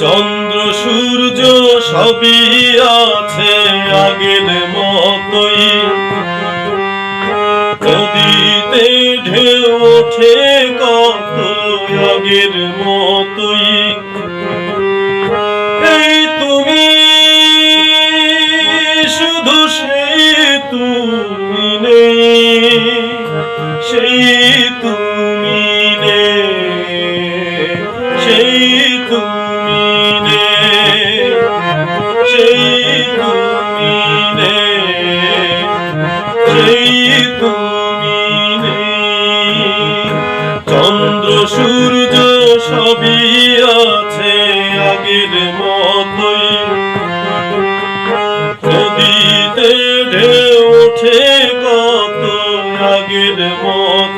চন্দ্র সূর্য সবই আছে আগের মতই। নদীতে ঢেউ ওঠে কত আগের মতোই। সেই তুমি চন্দ্র সূর্য সবই আছে আগের মতোই। নদীতে ঢেউ ওঠে কত আগের মতোই।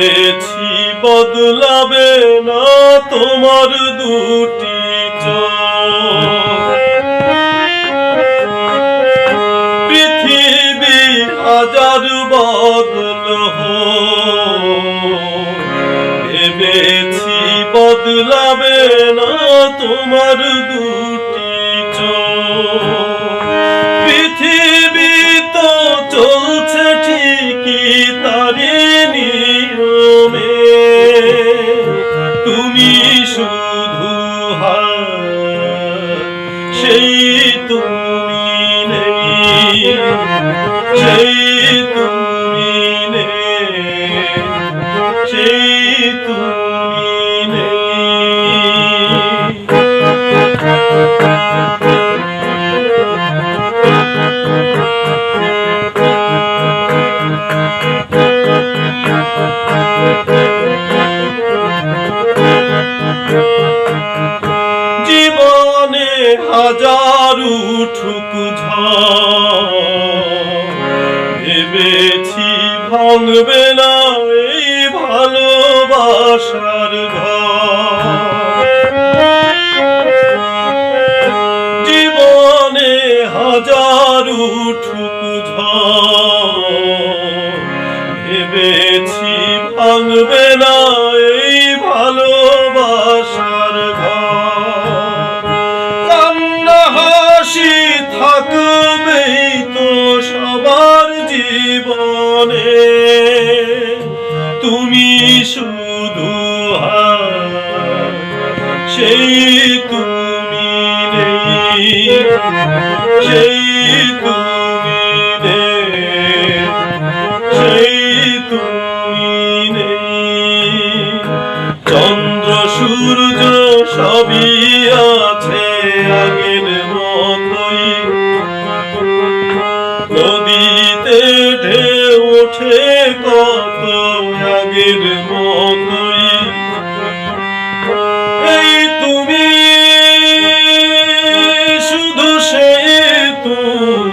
ভেবেছি বদলাবে না তোমার দুটি পৃথিবী হাজার বদল হো ভেবেছি বদলাবে না তোমার দুটি নেই হাজারু ঠুকু ভেবেছি ভাঙবে না এই ভালোবাসার জীবনে হাজারু ঠুকু ভেবেছি ভাঙবে না এই জীবনে তুমি শুধু সেই তুমি সেই তুমি সেই তুমি চন্দ্র, সূর্য সবই আছে আগের নদীতে ওঠে কত আগের মতোই। এই তুমি শুধু সে তুমি।